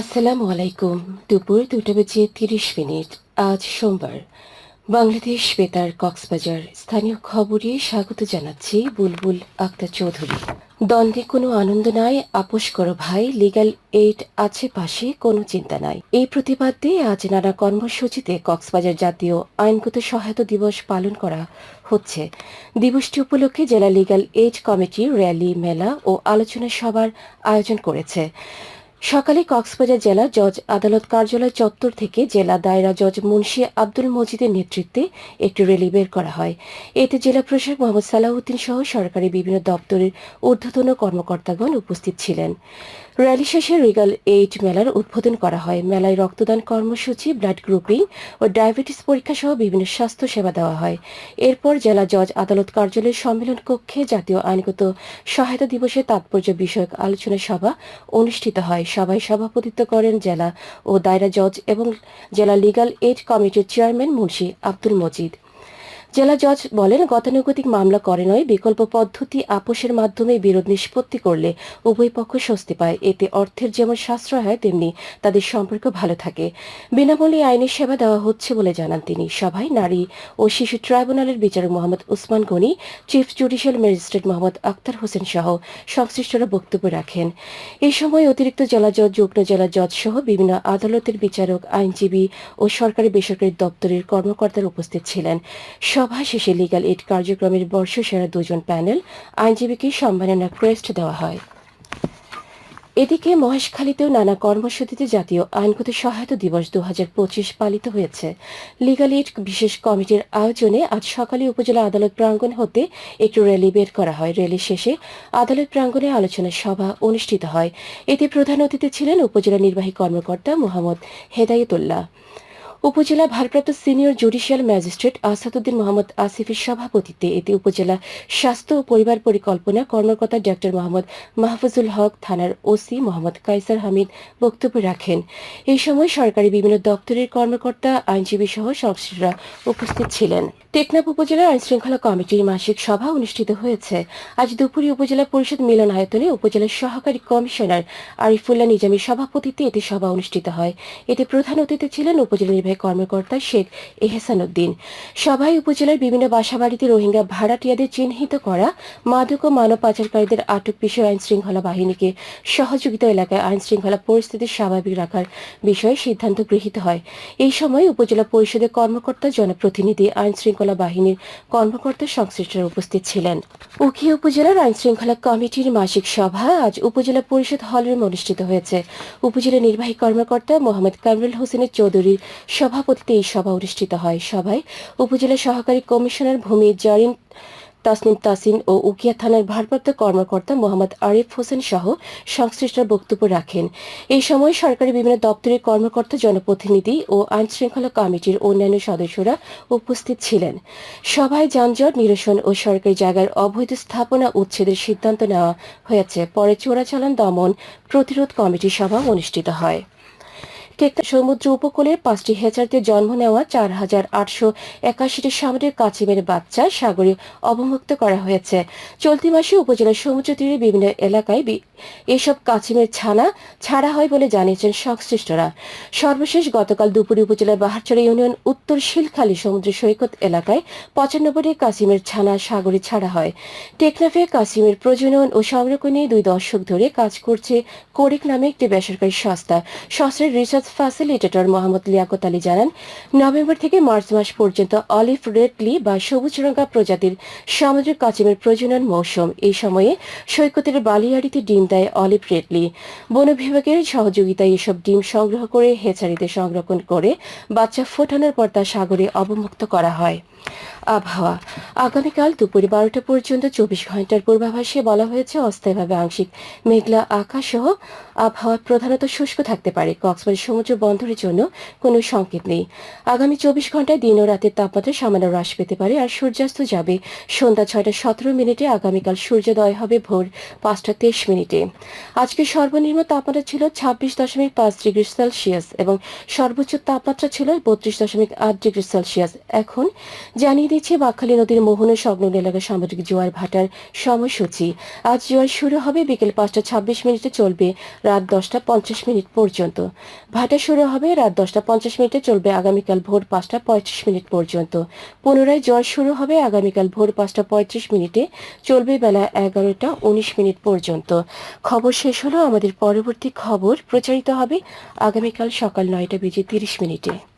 আসসালামু আলাইকুম। দুপুর দুটো বেজে তিরিশ মিনিট। আজ সোমবার। বাংলাদেশ বেতার কক্সবাজার। স্থানীয় খবরে স্বাগত জানাচ্ছি বুলবুল আক্তার চৌধুরী। দ্বন্দ্বে কোনো আনন্দ নাই। আপোষ করো ভাই লিগাল এইড আছে পাশে, কোনো চিন্তা নাই। এই প্রতিবাদে আজ নানা কর্মসূচিতে কক্সবাজার জাতীয় আইনগত সহায়তা দিবস পালন করা হচ্ছে। দিবসটি উপলক্ষে জেলা লিগাল এইড কমিটি র্যালি মেলা ও আলোচনা সভার আয়োজন করেছে। সকালে কক্সবাজার জেলা জজ আদালত কার্যালয় চত্বর থেকে জেলা দায়রা জজ মুন্সি আব্দুল মজিদের নেতৃত্বে একটি র্যালি বের করা হয়। এতে জেলা প্রশাসক মোহাম্মদ সালাউদ্দিন সহ সরকারি বিভিন্ন দপ্তরের ঊর্ধ্বতন কর্মকর্তাগণ উপস্থিত ছিলেন। র্যালি শেষে রিগাল এইড মেলার উদ্বোধন করা হয়। মেলায় রক্তদান কর্মসূচি, ব্লাড গ্রুপিং ও ডায়াবেটিস পরীক্ষা সহ বিভিন্ন স্বাস্থ্য সেবা দেওয়া হয়। এরপর জেলা জজ আদালত কার্যালয়ের সম্মেলন কক্ষে জাতীয় আইনগত সহায়তা দিবসের তাৎপর্য বিষয়ক আলোচনা সভা অনুষ্ঠিত হয়। সভায় সভাপতিত্ব করেন জেলা ও দায়রা জজ এবং জেলা লিগাল এইড কমিটির চেয়ারম্যান মুন্সি আব্দুল মজিদ। জেলা জজ বলেন, গতানুগতিক মামলা করে নয়, বিকল্প পদ্ধতি আপোষের মাধ্যমে বিরোধ নিষ্পত্তি করলে উভয় পক্ষ স্বস্তি পায়। এতে অর্থের যেমন সাশ্রয় হয়, তেমনি তাদের সম্পর্ক ভালো থাকে। বিনামূল্যে আইনি সেবা দেওয়া হচ্ছে বলে জানান তিনি। সভায় নারী ও শিশু ট্রাইব্যুনালের বিচারক Mohammad Usman Gani, chief judicial magistrate Mohammad Akhtar Hossain সহ সংশ্লিষ্টরা বক্তব্য রাখেন। এই সময় অতিরিক্ত জেলা জজ যুগ্ম জেলা জজ সহ বিভিন্ন আদালতের বিচারক, আইনজীবী ও সরকারি বেসরকারি দপ্তরের কর্মকর্তারা উপস্থিত ছিলেন। সভা শেষে লিগাল এইড কার্যক্রমের বর্ষসেরা দুজন প্যানেল আইনজীবীকে সম্মাননা ক্রেস্ট দেওয়া হয়। এদিকে মহেশখালীতেও নানা কর্মসূচিতে জাতীয় আইনগত সহায়তা দিবস দু পঁচিশ পালিত হয়েছে। লিগাল এইড বিশেষ কমিটির আয়োজনে আজ সকালে উপজেলা আদালত প্রাঙ্গণ হতে একটি র্যালি বের করা হয়। র্যালি শেষে আদালত প্রাঙ্গণে আলোচনা সভা অনুষ্ঠিত হয়। এতে প্রধান অতিথি ছিলেন উপজেলা নির্বাহী কর্মকর্তা মোহাম্মদ হেদায়েতুল্লাহ। উপজেলা ভারপ্রাপ্ত senior judicial magistrate Asaduddin Mohammad আসিফের সভাপতিত্বে এতে উপজেলা স্বাস্থ্য ও পরিবার পরিকল্পনা কর্মকর্তা ডক্টর মোহাম্মদ মাহফুজুল হক, থানার ওসি মোহাম্মদ কাইসার হামিদ বক্তব্য রাখেন। এই সময় সরকারি বিভিন্ন দপ্তরের কর্মকর্তা, আইনজীবী সহ সংশ্লিষ্টরা উপস্থিত ছিলেন। টেকনাফ উপজেলার আইনশৃঙ্খলা কমিটির মাসিক সভা অনুষ্ঠিত হয়েছে। আজ দুপুরে উপজেলা পরিষদ মিলন আয়তনে উপজেলার সহকারী কমিশনার আরিফুল্লাহ নিজামীর সভাপতিত্বে এতে সভা অনুষ্ঠিত হয়। এতে প্রধান অতিথি ছিলেন উপজেলা নির্বাহী কর্মকর্তা শেখ এহসান উদ্দিন সভায় উপজেলার বিভিন্ন বাসাবাড়িতে রোহিঙ্গা ভাড়াটিয়াদের চিহ্নিত করা, মাদক ও মানব পাচারকারীদের আটক বিষয়ে আইন শৃঙ্খলা বাহিনীকে সহযোগিতা এলাকায় আইন শৃঙ্খলা পরিস্থিতি স্বাভাবিক রাখার বিষয়ে সিদ্ধান্ত গৃহীত হয়। এই সময় উপজেলা পরিষদের কর্মকর্তা জনপ্রতিনিধি আইন শৃঙ্খলা বাহিনীর কর্মকর্তা সংশ্লিষ্টরা উপস্থিত ছিলেন। উখিয়া উপজেলার আইন শৃঙ্খলা কমিটির মাসিক সভা আজ উপজেলা পরিষদ হলের অনুষ্ঠিত হয়েছে। উপজেলা নির্বাহী কর্মকর্তা মোহাম্মদ কামরুল হোসেনের চৌধুরীর সভাপতিত্বে এই সভা অনুষ্ঠিত হয়। সভায় উপজেলা সহকারী কমিশনার ভূমি জারিন তাসনিম তাসিন ও উকিয়া থানার ভারপ্রাপ্ত কর্মকর্তা মোহাম্মদ আরিফ হোসেন সহ সংশ্লিষ্ট বক্তব্য রাখেন। এই সময় সরকারি বিভিন্ন দপ্তরের কর্মকর্তা, জনপ্রতিনিধি ও আইন শৃঙ্খলা কমিটির অন্যান্য সদস্যরা উপস্থিত ছিলেন। সভায় যানজট নিরসন ও সরকারি জায়গার অবৈধ স্থাপনা উচ্ছেদের সিদ্ধান্ত নেওয়া হয়েছে। পরে চোরাচালান দমন প্রতিরোধ কমিটি সভা অনুষ্ঠিত হয়। টেকনা সমুদ্র উপকূলের পাঁচটি হেচারতে জন্ম নেওয়া চার হাজার আটশো একাশিটি সামুদ্রিক কাছিমের বাচ্চা সাগরে অবমুক্ত করা হয়েছে। চলতি মাসে উপজেলার সমুদ্র তীরে বিভিন্ন এলাকায় এসব কাছিমের ছানা ছাড়া হয় বলে জানিয়েছেন সংশ্লিষ্টরা। সর্বশেষ গতকাল দুপুরে উপজেলার বাহারচড়া ইউনিয়ন উত্তর শিলখালী সমুদ্র সৈকত এলাকায় পঁচানব্বইটি কাছিমের ছানা সাগরে ছাড়া হয়। টেকনাফে কাছিমের প্রজনন ও সংরক্ষণে দুই দশক ধরে কাজ করছে কোরিক নামে একটি বেসরকারি সংস্থা। সংস্থার রিসার্চ ফ্যাসিলিটেটর মোহাম্মদ লিয়াকত আলী জানান, নভেম্বর থেকে মার্চ মাস পর্যন্ত অলিভ রেডলি বা সবুজ রঙা প্রজাতির সামুদ্রিক কাচিমের প্রজনন মৌসুম। এই সময়ে সৈকতের বালিয়াড়িতে ডিম দেয় অলিভ রেডলি বন বিভাগের সহযোগিতায় এসব ডিম সংগ্রহ করে হেচারিতে সংরক্ষণ করে বাচ্চা ফোটানোর পর তা সাগরে অবমুক্ত করা হয়। আবহাওয়া। আগামীকাল দুপুরে বারোটা পর্যন্ত চব্বিশ ঘণ্টার পূর্বাভাসে বলা হয়েছে, অস্থায়ীভাবে আংশিক মেঘলা আকাশ সহ আবহাওয়া প্রধানত শুষ্ক থাকতে পারে। কক্সবাজার সমুদ্র বন্দরের জন্য কোনো সংকেত নেই। আগামী চব্বিশ ঘন্টায় দিন ও রাতের তাপমাত্রা সামান্য হ্রাস পেতে পারে আর সূর্যাস্ত যাবে সন্ধ্যা ছয়টা সতেরো মিনিটে, আগামীকাল সূর্যোদয় হবে ভোর পাঁচটা তেইশ মিনিটে। আজকে সর্বনিম্ন তাপমাত্রা ছিল ছাব্বিশ দশমিক পাঁচ ডিগ্রি সেলসিয়াস এবং সর্বোচ্চ তাপমাত্রা ছিল বত্রিশ দশমিক আট ডিগ্রি সেলসিয়াস। এখন জানিয়ে দিচ্ছে, বাকখালী নদীর মোহন সংলগ্ন এলাকার সামুদ্রিক জোয়ার ভাটার সময়সূচি। আজ জোয়ার শুরু হবে বিকেল পাঁচটা ছাব্বিশ মিনিটে চলবে, রাত দশটা পঞ্চাশ মিনিট পর্যন্ত। ভাটা শুরু হবে রাত দশটা পঞ্চাশ মিনিটে চলবে আগামীকাল ভোর পাঁচটা পঁয়ত্রিশ মিনিট পর্যন্ত। পুনরায় জোয়ার শুরু হবে আগামীকাল ভোর পাঁচটা পঁয়ত্রিশ মিনিটে, চলবে বেলা এগারোটা উনিশ মিনিট পর্যন্ত। খবর শেষ হলো, আমাদের পরবর্তী খবর প্রচারিত হবে আগামীকাল সকাল নয়টা বেজে তিরিশ মিনিটে।